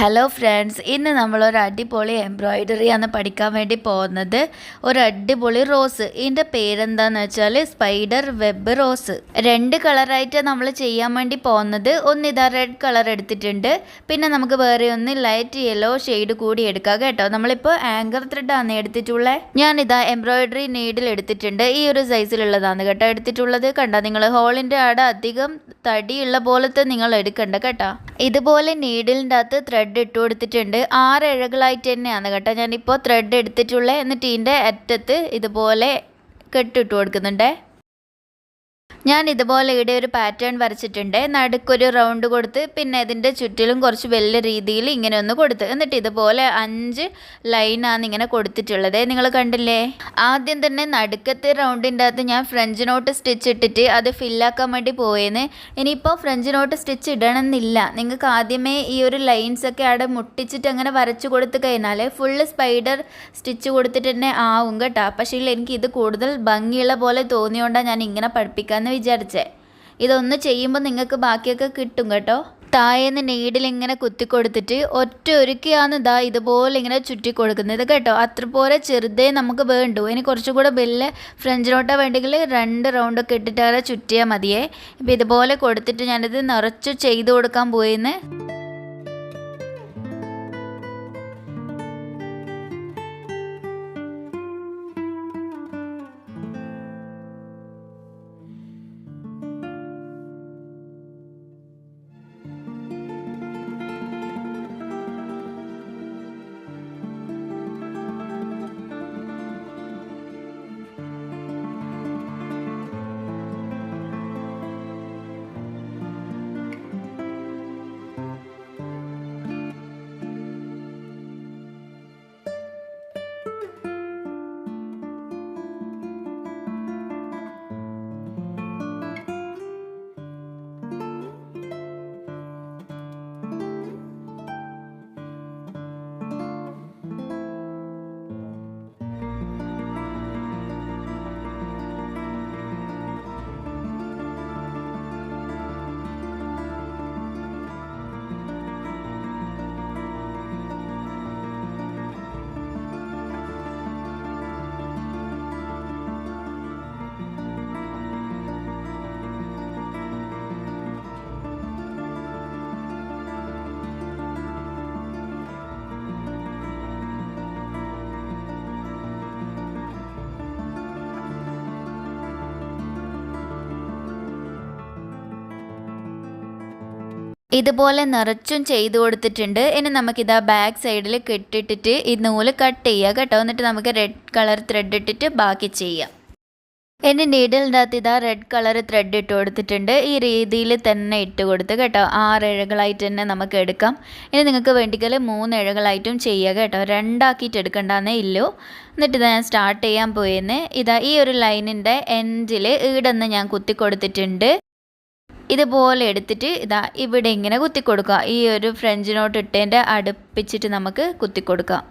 Hello friends ഇന്ന് നമ്മൾ ഒരു അടിപൊളി എംബ്രോയ്ഡറി ആണ് പഠിക്കാൻ വേണ്ടി പോകുന്നത്. ഒരു അടിപൊളി റോസ് ഇതിന്റെ പേരെന്താന്ന് വെച്ചാൽ സ്പൈഡർ വെബ് റോസ് രണ്ട് കളറായിട്ട് നമ്മൾ ചെയ്യാൻ വേണ്ടി പോകുന്നത്. ഒന്ന് ഇതാ റെഡ് കളർ എടുത്തിട്ടുണ്ട്. പിന്നെ നമുക്ക് വേറെ ഒന്ന് ലൈറ്റ് യെല്ലോ ഷെയ്ഡ് കൂടി എടുക്കാം കേട്ടോ. നമ്മളിപ്പോൾ ആങ്കർ ത്രെഡാണ് എടുത്തിട്ടുള്ളത് ഞാനിതാ എംബ്രോയിഡറി നീഡിൽ എടുത്തിട്ടുണ്ട്. ഈ ഒരു സൈസിലുള്ളതാണ് കേട്ടോ എടുത്തിട്ടുള്ളത്. കണ്ടോ? നിങ്ങൾ ഹോളിന്റെ അവിടെ അധികം തടിയുള്ള പോലത്തെ നിങ്ങൾ എടുക്കണ്ട കേട്ടോ. ഇതുപോലെ നീഡിലിന്റെ അകത്ത് ത്രെഡ് ഇട്ട് കൊടുത്തിട്ടുണ്ട്. ആറ് ഇഴകളായിട്ട് തന്നെയാണ് കേട്ടോ. ഞാനിപ്പോൾ ത്രെഡ് എടുത്തിട്ടുള്ളത് എന്നിട്ട് ഇതിന്റെ അറ്റത്ത് ഇതുപോലെ കെട്ടിട്ട് കൊടുക്കുന്നുണ്ടേ. ഞാൻ ഇതുപോലെ ഇവിടെ ഒരു പാറ്റേൺ വരച്ചിട്ടുണ്ട്. നടുക്കൊരു റൗണ്ട് കൊടുത്ത് പിന്നെ ഇതിന്റെ ചുറ്റിലും കുറച്ച് വലിയ രീതിയിൽ ഇങ്ങനെ ഒന്ന് കൊടുത്ത്. എന്നിട്ട് ഇതുപോലെ അഞ്ച് ലൈനാണ് ഇങ്ങനെ കൊടുത്തിട്ടുള്ളത്. നിങ്ങൾ കണ്ടില്ലേ? ആദ്യം തന്നെ നടുക്കത്തെ റൗണ്ടിന്റെ അകത്ത് ഞാൻ ഫ്രഞ്ച് നോട്ട് സ്റ്റിച്ച് ഇട്ടിട്ട് അത് ഫില്ലാക്കാൻ വേണ്ടി പോയേന്ന്. ഇനിയിപ്പോൾ ഫ്രഞ്ച് നോട്ട് സ്റ്റിച്ച് ഇടണമെന്നില്ല. നിങ്ങൾക്ക് ആദ്യമേ ഈ ഒരു ലൈൻസൊക്കെ അവിടെ മുട്ടിച്ചിട്ട് അങ്ങനെ വരച്ചു കൊടുത്ത് കഴിഞ്ഞാൽ ഫുള്ള് സ്പൈഡർ സ്റ്റിച്ച് കൊടുത്തിട്ട് തന്നെ ആവും കേട്ടോ. പക്ഷേ എനിക്ക് ഇത് കൂടുതൽ ഭംഗിയുള്ള പോലെ തോന്നിയോണ്ടാണ് ഞാൻ ഇങ്ങനെ പഠിപ്പിക്കാമെന്ന് വിചാരിച്ചേ. ഇതൊന്ന് ചെയ്യുമ്പോൾ നിങ്ങൾക്ക് ബാക്കിയൊക്കെ കിട്ടും കേട്ടോ. താഴേന്ന് നീഡിൽ ഇങ്ങനെ കുത്തി കൊടുത്തിട്ട് ഒറ്റ ഒരുക്കിയാണ് ഇതാ ഇതുപോലെ ഇങ്ങനെ ചുറ്റി കൊടുക്കുന്നത് കേട്ടോ. അത്ര പോലെ ചെറുതേ നമുക്ക് വേണ്ടു. ഇനി കുറച്ചും കൂടെ വലിയ ഫ്രഞ്ച് നോട്ട വേണ്ടെങ്കിൽ രണ്ട് റൗണ്ടൊക്കെ ഇട്ടിട്ട് അവരെ ചുറ്റിയാൽ മതിയേ. ഇപ്പം ഇതുപോലെ കൊടുത്തിട്ട് ഞാനിത് നിറച്ച് ചെയ്തു കൊടുക്കാൻ പോയിന്ന്. ഇതുപോലെ നിറച്ചും ചെയ്തു കൊടുത്തിട്ടുണ്ട്. ഇനി നമുക്കിതാ ബാക്ക് സൈഡിൽ കെട്ടിട്ടിട്ട് ഈ നൂൽ കട്ട് ചെയ്യുക കേട്ടോ. എന്നിട്ട് നമുക്ക് റെഡ് കളർ ത്രെഡ് ഇട്ടിട്ട് ബാക്കി ചെയ്യാം. ഇനി നീഡിലിന്റെ ഇതാ റെഡ് കളർ ത്രെഡ് ഇട്ട് കൊടുത്തിട്ടുണ്ട്. ഈ രീതിയിൽ തന്നെ ഇട്ട് കൊടുത്ത് കേട്ടോ. ആറ് ഇഴകളായിട്ട് തന്നെ നമുക്ക് എടുക്കാം. ഇനി നിങ്ങൾക്ക് വേണ്ടിക്കൽ മൂന്ന് ഇഴകളായിട്ടും ചെയ്യുക കേട്ടോ. രണ്ടാക്കിയിട്ട് എടുക്കണ്ടെന്നേ ഇല്ലു. എന്നിട്ട് ഞാൻ സ്റ്റാർട്ട് ചെയ്യാൻ പോയെന്ന്. ഇതാ ഈ ഒരു ലൈനിന്റെ എൻഡിൽ ഈടെന്ന് ഞാൻ കുത്തി കൊടുത്തിട്ടുണ്ട്. ഇതുപോലെ എടുത്തിട്ട് ഇതാ ഇവിടെ ഇങ്ങനെ കുത്തി കൊടുക്കുക ഈ ഒരു ഫ്രഞ്ച് നോട്ട് ഇട്ടതിന്റെ അടുപ്പിച്ചിട്ട് നമുക്ക് കുത്തി കൊടുക്കാം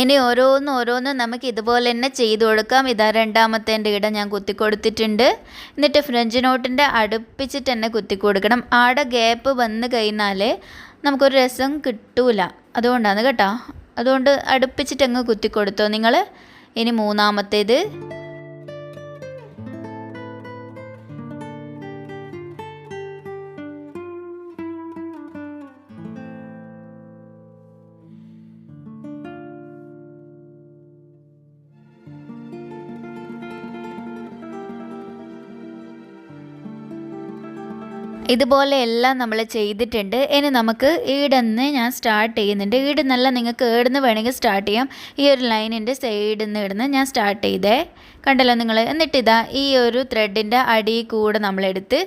ഇനി ഓരോന്ന് ഓരോന്ന് നമുക്ക് ഇതുപോലെ തന്നെ ചെയ്തു കൊടുക്കാം. ഇതാ രണ്ടാമത്തേന്റെ ഇട ഞാൻ കുത്തി കൊടുത്തിട്ടുണ്ട് എന്നിട്ട് ഫ്രഞ്ച് നോട്ടിന്റെ അടുപ്പിച്ചിട്ട് തന്നെ കുത്തി കൊടുക്കണം ആടെ ഗ്യാപ്പ് വന്ന് കഴിഞ്ഞാൽ നമുക്കൊരു രസം കിട്ടൂല. അതുകൊണ്ടാണ് കേട്ടോ. അതുകൊണ്ട് അടുപ്പിച്ചിട്ട് അങ്ങ് കുത്തി കൊടുത്തോ നിങ്ങൾ ഇനി മൂന്നാമത്തേത്. ഇതുപോലെ എല്ലാം നമ്മൾ ചെയ്തിട്ടുണ്ട്. ഇനി നമുക്ക് ഈടെന്ന് ഞാൻ സ്റ്റാർട്ട് ചെയ്യുന്നുണ്ട്. ഈടുന്നല്ല നിങ്ങൾക്ക് ഏടുന്ന് വേണമെങ്കിൽ സ്റ്റാർട്ട് ചെയ്യാം. ഈ ഒരു ലൈനിന്റെ സൈഡിൽ നിന്ന് ഇടുന്ന് ഞാൻ സ്റ്റാർട്ട് ചെയ്തേ. കണ്ടല്ലോ നിങ്ങൾ എന്നിട്ട് ഇതാ ഈ ഒരു ത്രെഡിന്റെ അടി കൂടെ നമ്മളെടുത്ത്.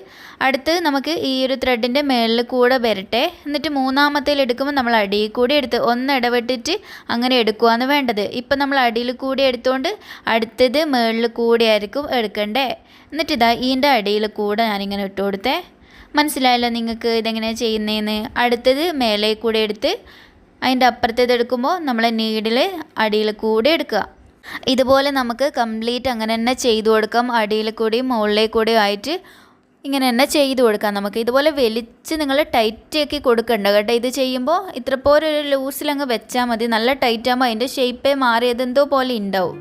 അടുത്ത് നമുക്ക് ഈ ഒരു ത്രെഡിന്റെ മേളിൽ കൂടെ വരട്ടെ. എന്നിട്ട് മൂന്നാമത്തേൽ എടുക്കുമ്പോൾ നമ്മൾ അടി കൂടി എടുത്ത് ഒന്ന് ഇടപെട്ടിട്ട് അങ്ങനെ എടുക്കുകയാണ് വേണ്ടത്. ഇപ്പം നമ്മൾ അടിയിൽ കൂടി എടുത്തുകൊണ്ട് അടുത്തത് മേളിൽ കൂടി ആയിരിക്കും എടുക്കണ്ടേ. എന്നിട്ട് ഇതാ അടിയിൽ കൂടെ ഞാനിങ്ങനെ ഇട്ട് കൊടുത്തേ. മനസ്സിലായല്ലോ നിങ്ങൾക്ക് ഇതെങ്ങനെയാണ് ചെയ്യുന്നതെന്ന് അടുത്തത് മേലെ കൂടെ എടുത്ത് അതിന്റെ അപ്പുറത്തേത് എടുക്കുമ്പോൾ നമ്മൾ നീഡിൽ അടിയിൽ കൂടെ എടുക്കുക. ഇതുപോലെ നമുക്ക് കംപ്ലീറ്റ് അങ്ങനെ തന്നെ ചെയ്തു കൊടുക്കാം. അടിയിൽ കൂടിയും മുകളിലേക്ക് കൂടിയും ആയിട്ട് ഇങ്ങനെ തന്നെ ചെയ്തു കൊടുക്കാം നമുക്ക്. ഇതുപോലെ വലിച്ച് നിങ്ങൾ ടൈറ്റ് ആക്കി കൊടുക്കണ്ട കേട്ടോ. ഇത് ചെയ്യുമ്പോൾ ഇത്ര ഒരു ലൂസിലങ്ങ് വെച്ചാൽ മതി. നല്ല ടൈറ്റ് ആകുമ്പോൾ അതിന്റെ ഷേപ്പേ മാറിയത് എന്തോ പോലെ ഉണ്ടാവും.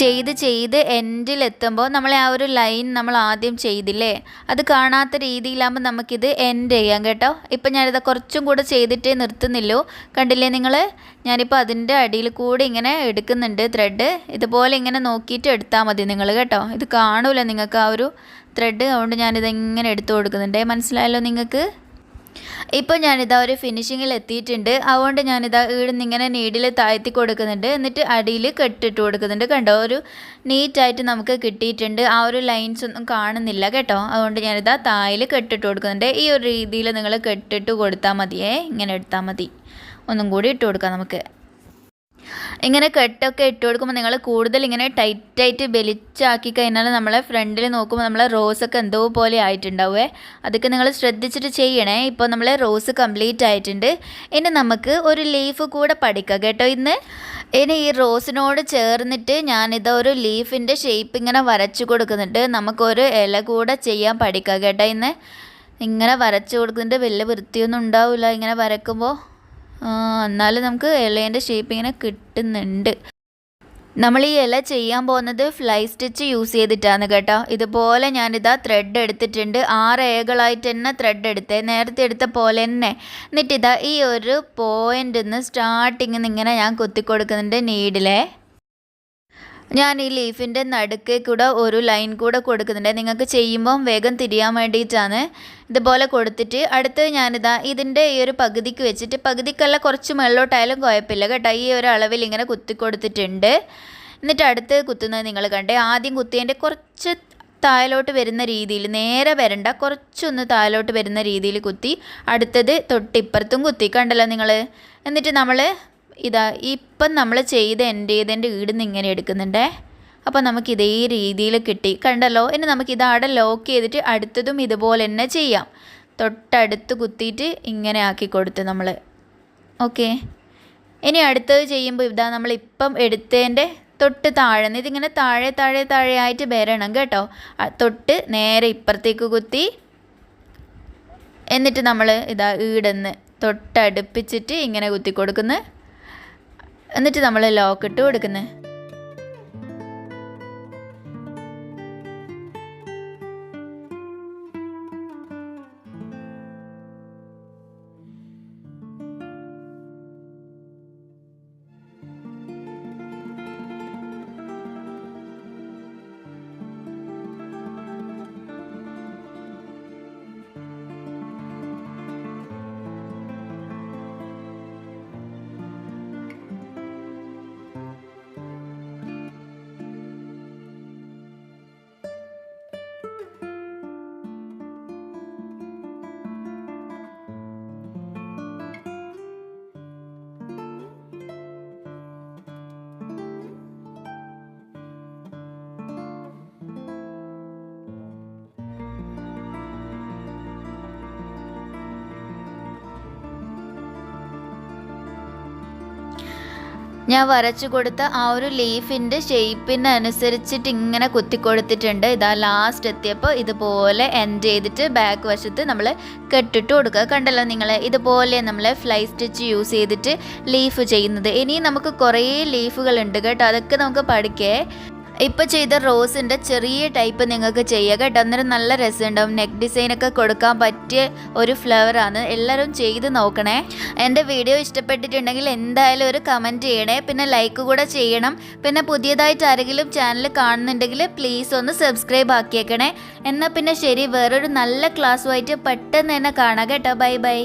ചെയ്ത് ചെയ്ത് എൻഡിലെത്തുമ്പോൾ നമ്മളെ ആ ഒരു ലൈൻ നമ്മൾ ആദ്യം ചെയ്തില്ലേ? അത് കാണാത്ത രീതിയിലാകുമ്പോൾ നമുക്കിത് എൻഡ് ചെയ്യാം കേട്ടോ. ഇപ്പം ഞാനിത് കുറച്ചും കൂടെ ചെയ്തിട്ടേ നിർത്തുന്നില്ലോ കണ്ടില്ലേ നിങ്ങൾ? ഞാനിപ്പോൾ അതിന്റെ അടിയിൽ കൂടി ഇങ്ങനെ എടുക്കുന്നുണ്ട് ത്രെഡ് ഇതുപോലെ ഇങ്ങനെ നോക്കിയിട്ട് എടുത്താൽ മതി നിങ്ങൾ കേട്ടോ. ഇത് കാണൂല നിങ്ങൾക്ക് ആ ഒരു ത്രെഡ് അതുകൊണ്ട് ഞാനിത് ഇങ്ങനെ എടുത്തു കൊടുക്കുന്നുണ്ട്. മനസ്സിലായല്ലോ നിങ്ങൾക്ക്? ഇപ്പോൾ ഞാനിതാ ഒരു ഫിനിഷിങ്ങിൽ എത്തിയിട്ടുണ്ട്. അതുകൊണ്ട് ഞാനിതാ ഇവിടുന്ന് ഇങ്ങനെ നീഡിൽ താഴ്ത്തി കൊടുക്കുന്നുണ്ട്. എന്നിട്ട് അടിയിൽ കെട്ടിട്ട് കൊടുക്കുന്നുണ്ട്. കണ്ടോ? ഒരു നീറ്റായിട്ട് നമുക്ക് കിട്ടിയിട്ടുണ്ട്. ആ ഒരു ലൈൻസ് ഒന്നും കാണുന്നില്ല കേട്ടോ. അതുകൊണ്ട് ഞാനിതാ തായിൽ കെട്ടിട്ട് കൊടുക്കുന്നുണ്ട്. ഈ ഒരു രീതിയിൽ നിങ്ങൾ കെട്ടിട്ട് കൊടുത്താൽ മതിയേ. ഇങ്ങനെ എടുത്താൽ മതി. ഒന്നും കൂടി ഇട്ട് കൊടുക്കാം നമുക്ക്. ഇങ്ങനെ കെട്ടൊക്കെ ഇട്ട് കൊടുക്കുമ്പോൾ നിങ്ങൾ കൂടുതൽ ഇങ്ങനെ ടൈറ്റായിട്ട് ബലിച്ചാക്കി കഴിഞ്ഞാൽ നമ്മളെ ഫ്രണ്ടിൽ നോക്കുമ്പോൾ നമ്മളെ റോസൊക്കെ എന്തോ പോലെ ആയിട്ടുണ്ടാവുമേ അതൊക്കെ നിങ്ങൾ ശ്രദ്ധിച്ചിട്ട് ചെയ്യണേ. ഇപ്പോൾ നമ്മളെ റോസ് കംപ്ലീറ്റ് ആയിട്ടുണ്ട്. ഇനി നമുക്ക് ഒരു ലീഫ് കൂടെ പഠിക്കാം കേട്ടോ ഇന്ന്. ഇനി ഈ റോസിനോട് ചേർന്നിട്ട് ഞാനിത് ഒരു ലീഫിന്റെ ഷേപ്പ് ഇങ്ങനെ വരച്ചു കൊടുക്കുന്നുണ്ട്. നമുക്കൊരു ഇല കൂടെ ചെയ്യാൻ പഠിക്കാം കേട്ടോ ഇന്ന്. ഇങ്ങനെ വരച്ചു കൊടുക്കുന്നുണ്ട് വലിയ വൃത്തിയൊന്നും ഉണ്ടാവില്ല ഇങ്ങനെ വരക്കുമ്പോൾ എന്നാലും നമുക്ക് ഇലേന്റെ ഷേപ്പ് ഇങ്ങനെ കിട്ടുന്നുണ്ട്. നമ്മൾ ഈ ഇല ചെയ്യാൻ പോകുന്നത് ഫ്ലൈ സ്റ്റിച്ച് യൂസ് ചെയ്തിട്ടാണ് കേട്ടോ. ഇതുപോലെ ഞാനിതാ ത്രെഡ് എടുത്തിട്ടുണ്ട്. ആറ് ഏകളായിട്ട് തന്നെ ത്രെഡ് എടുത്തേ. നേരത്തെ എടുത്ത പോലെ തന്നെ. എന്നിട്ടിതാ ഈ ഒരു പോയിന്റിൽ നിന്ന് സ്റ്റാർട്ടിങ്ങിൽ നിന്ന് ഇങ്ങനെ ഞാൻ കുത്തി കൊടുക്കുന്നുണ്ട് നീഡിലെ ഞാൻ ഈ ലീഫിന്റെ നടുക്കേ കൂടെ ഒരു ലൈൻ കൂടെ കൊടുക്കുന്നുണ്ട്. നിങ്ങൾക്ക് ചെയ്യുമ്പം വേഗം തിരിയാൻ വേണ്ടിയിട്ടാണ്. ഇതുപോലെ കൊടുത്തിട്ട് അടുത്ത് ഞാനിതാ ഇതിന്റെ ഈ ഒരു പകുതിക്ക് വെച്ചിട്ട് പകുതിക്കല്ല കുറച്ച് മുകളിലോട്ടായാലും കുഴപ്പമില്ല കേട്ടോ. ഈ ഒരു അളവിൽ ഇങ്ങനെ കുത്തി കൊടുത്തിട്ടുണ്ട്. എന്നിട്ട് അടുത്ത് കുത്തുന്നത് നിങ്ങൾ കണ്ടേ. ആദ്യം കുത്തിയതിന്റെ കുറച്ച് താഴോട്ട് വരുന്ന രീതിയിൽ നേരെ വരണ്ട കുറച്ചൊന്ന് താഴോട്ട് വരുന്ന രീതിയിൽ കുത്തി അടുത്തത് തൊട്ടിപ്പുറത്തും കുത്തി. കണ്ടല്ലോ നിങ്ങൾ. എന്നിട്ട് നമ്മൾ ഇതാ ഇപ്പം നമ്മൾ ചെയ്ത് എന്റെ ചെയ്തതിന്റെ ഈടുന്ന് ഇങ്ങനെ എടുക്കുന്നുണ്ടേ. അപ്പോൾ നമുക്ക് ഇതേ രീതിയിൽ കിട്ടി. കണ്ടല്ലോ? ഇനി നമുക്ക് ഇത് അവിടെ ലോക്ക് ചെയ്തിട്ട് അടുത്തതും ഇതുപോലെ തന്നെ ചെയ്യാം. തൊട്ടടുത്ത് കുത്തിയിട്ട് ഇങ്ങനെ ആക്കി കൊടുത്ത് നമ്മൾ. ഓക്കെ. ഇനി അടുത്തത് ചെയ്യുമ്പോൾ ഇതാ നമ്മൾ ഇപ്പം എടുത്തതിന്റെ തൊട്ട് താഴെ ഇതിങ്ങനെ താഴെ താഴെ താഴെ ആയിട്ട് വരണം കേട്ടോ. തൊട്ട് നേരെ ഇപ്പുറത്തേക്ക് കുത്തി. എന്നിട്ട് നമ്മൾ ഇതാ ഈടുന്ന് തൊട്ടടുപ്പിച്ചിട്ട് ഇങ്ങനെ കുത്തി കൊടുക്കുന്നു. എന്നിട്ട് നമ്മൾ ലോക്ക് ഇട്ട് കൊടുക്കുന്നത് ഞാൻ വരച്ചു കൊടുത്ത ആ ഒരു ലീഫിന്റെ ഷെയ്പ്പിന് അനുസരിച്ചിട്ട് ഇങ്ങനെ കുത്തി കൊടുത്തിട്ടുണ്ട് ഇതാ ലാസ്റ്റ് എത്തിയപ്പോൾ ഇതുപോലെ എൻഡ് ചെയ്തിട്ട് ബാക്ക് വശത്ത് നമ്മൾ കെട്ടിട്ട് കൊടുക്കുക. കണ്ടല്ലോ നിങ്ങൾ ഇതുപോലെ നമ്മൾ ഫ്ലൈ സ്റ്റിച്ച് യൂസ് ചെയ്തിട്ട് ലീഫ് ചെയ്യുന്നത്. ഇനി നമുക്ക് കുറേ ലീഫുകൾ ഉണ്ട് കേട്ടോ. അതൊക്കെ നമുക്ക് പഠിക്കേ. ഇപ്പോൾ ചെയ്ത റോസിന്റെ ചെറിയ ടൈപ്പ് നിങ്ങൾക്ക് ചെയ്യുക കേട്ടോ. അന്നേരം നല്ല രസമുണ്ടാവും. നെക്ക് ഡിസൈനൊക്കെ കൊടുക്കാൻ പറ്റിയ ഒരു ഫ്ലവറാണ് എല്ലാവരും ചെയ്ത് നോക്കണേ. എന്റെ വീഡിയോ ഇഷ്ടപ്പെട്ടിട്ടുണ്ടെങ്കിൽ എന്തായാലും ഒരു കമന്റ് ചെയ്യണേ. പിന്നെ ലൈക്ക് കൂടെ ചെയ്യണം. പിന്നെ പുതിയതായിട്ട് ആരെങ്കിലും ചാനൽ കാണുന്നുണ്ടെങ്കിൽ പ്ലീസ് ഒന്ന് സബ്സ്ക്രൈബ് ആക്കിയേക്കണേ. എന്നാൽ പിന്നെ ശരി. വേറൊരു നല്ല ക്ലാസ്സുമായിട്ട് പെട്ടെന്ന് തന്നെ കാണാം കേട്ടോ. Bye bye